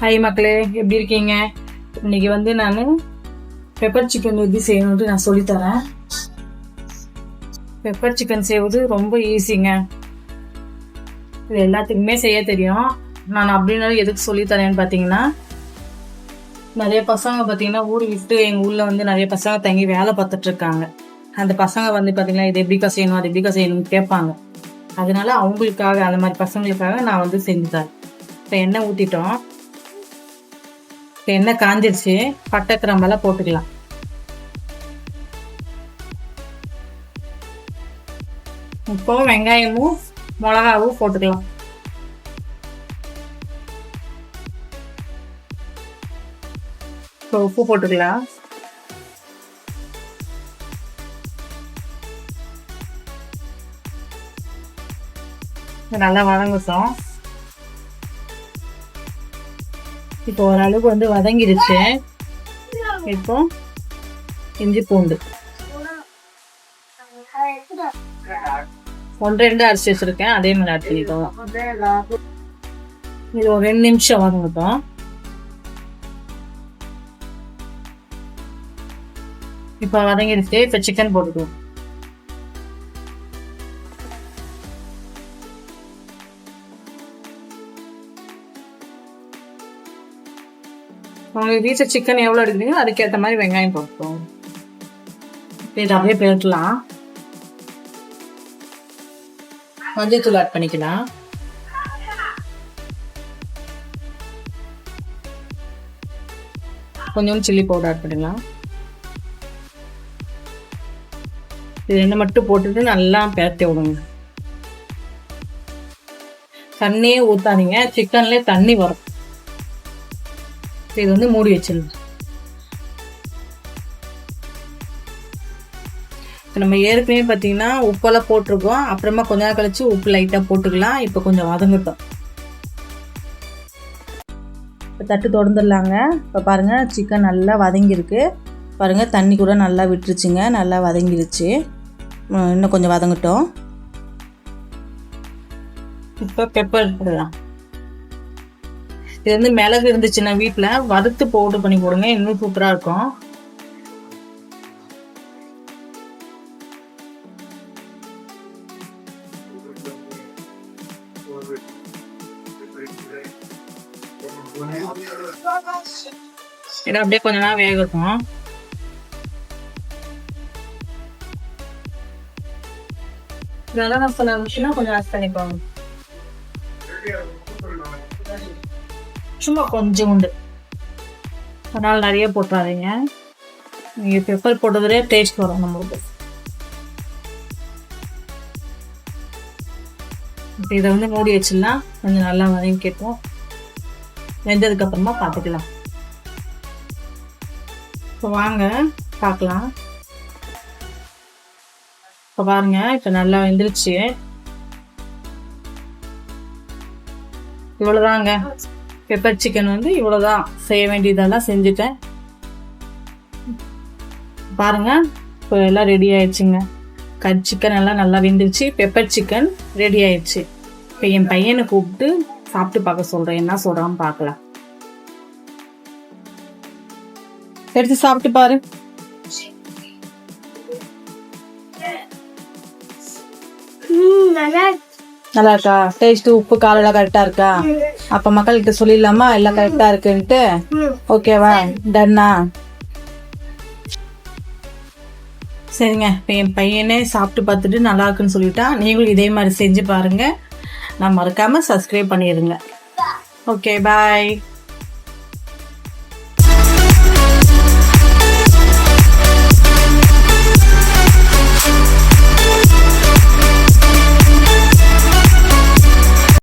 Hi மக்களே. எப்படி இருக்கீங்க? இன்னைக்கு வந்து நான் பெப்பர் சிக்கன் எப்படி செய்யணும்னு நான் சொல்லித்தரேன். பெப்பர் சிக்கன் செய்வது ரொம்ப ஈஸிங்க இது எல்லாத்துக்குமே செய்ய தெரியும். நான் அப்படின்னாலும் எதுக்கு சொல்லித்தரேன்னு பார்த்தீங்கன்னா நிறைய பசங்க பார்த்தீங்கன்னா ஊர் விட்டு எங்கள் ஊரில் வந்து நிறைய பசங்க தங்கி வேலை பார்த்துட்டு இருக்காங்க அந்த பசங்க வந்து பார்த்தீங்கன்னா இது எப்படிக்கா செய்யணும்? அது எப்படிக்கா செய்யணும்னு கேட்பாங்க. அதனால அவங்களுக்காக அந்த மாதிரி பசங்களுக்காக நான் வந்து செஞ்சு தரேன். இப்போ எண்ணெய் ஊற்றிட்டோம் எண்ணெய் காஞ்சிருச்சு பட்டை கிராம்பெல்லாம் போட்டுக்கலாம். இப்போ வெங்காயமும் மிளகாவும் போட்டுக்கலாம். இப்போ உப்பு போட்டுக்கலாம். நல்லா வதங்கட்டும். இப்போ ஓரளவுக்கு வந்து வதங்கிடுச்சு இப்போ இஞ்சி பூண்டு. ஒன்று ரெண்டு அரிசி வச்சிருக்கேன் அதே மாதிரி ஆட் பண்ணிக்கோங்க இது ஒரு ரெண்டு நிமிஷம் வதங்கட்டும். இப்போ வதங்கிடுச்சு இப்போ சிக்கன் போட்டுக்குவோம் உங்களுக்கு வீட்டில் சிக்கன் எவ்வளோ எடுக்கிறீங்களோ அதுக்கேற்ற மாதிரி வெங்காயம் போட்டுக்கோங்க. இது அப்படியே போட்டுலாம் மஞ்சள் தூள் ஆட் பண்ணிக்கலாம். கொஞ்சம் சில்லி பவுடர் ஆட் பண்ணிக்கலாம். இது ரெண்டு மட்டும் போட்டுட்டு நல்லா பேர்த்தி விடுங்க. தண்ணியே ஊற்றாதீங்க சிக்கன்லேயே தண்ணி வரும். இது வந்து மூடி வச்சிருந்து இப்போ நம்ம ஏற்கனவே பார்த்தீங்கன்னா உப்பெல்லாம் போட்டிருக்கோம். அப்புறமா கொஞ்ச நேரம் கழிச்சு உப்பு லைட்டாக போட்டுக்கலாம். இப்போ கொஞ்சம் வதங்கட்டும். இப்போ தட்டு தொடர்ந்துடலாங்க. இப்போ பாருங்கள் சிக்கன் நல்லா வதங்கியிருக்கு. பாருங்கள் தண்ணி கூட நல்லா விட்டுருச்சுங்க. நல்லா வதங்கிருச்சு. இன்னும் கொஞ்சம் வதங்கட்டும். இப்போ பெப்பர் போடலாம். இது வந்து மிளகு இருந்துச்சுன்னா வீட்டில் வறுத்து பவுடர் பண்ணி போடுங்க இன்னும் சூப்பராக இருக்கும். இதை அப்படியே கொஞ்ச நேரம் இருக்கும் இதெல்லாம் நான் சொன்ன விஷயம் கொஞ்சம் ஆட் பண்ணிப்பாங்க சும்மா கொஞ்சம் உண்டு அதனால் நிறைய போட்டுறாதீங்க நீங்கள் பெப்பர் போட்டதுலேயே டேஸ்ட் வரும் நம்மளுக்கு. இப்போ இதை வந்து மூடி வச்சிடலாம். கொஞ்சம் நல்லா வதங்கிக்கிட்டோம் கேட்போம் அப்புறமா பார்த்துக்கலாம். இப்போ வாங்க பார்க்கலாம். இப்போ பாருங்க இப்போ நல்லா வெந்துருச்சு. இவ்வளோதாங்க பெப்பர் சிக்கன் வந்து இவ்வளோதான் செய்ய வேண்டியதெல்லாம் செஞ்சுட்டேன். பாருங்கள் இப்போ எல்லாம் ரெடி ஆயிடுச்சுங்க. கட் சிக்கன் எல்லாம் நல்லா வெந்துருச்சு. பெப்பர் சிக்கன் ரெடி ஆயிடுச்சு. இப்போ என் பையனை கூப்பிட்டு சாப்பிட்டு பார்க்க சொல்கிறேன் என்ன சொல்கிறான்னு பார்க்கலாம். எடுத்து சாப்பிட்டு பாரு. நல்லா நல்லா இருக்கா டேஸ்ட் உப்பு காலெல்லாம் கரெக்டா இருக்கா? அப்ப மக்கள்கிட்ட சொல்லிடலாமா? எல்லாம் கரெக்டா இருக்குன்ட்டு? ஓகேவா டன்னா சரிங்க. இப்போ என் பையனே சாப்பிட்டு பார்த்துட்டு நல்லா இருக்குன்னு சொல்லிட்டான் நீங்களும் இதே மாதிரி செஞ்சு பாருங்க. நான் மறக்காம சப்ஸ்கிரைப் பண்ணிடுங்க. Okay bye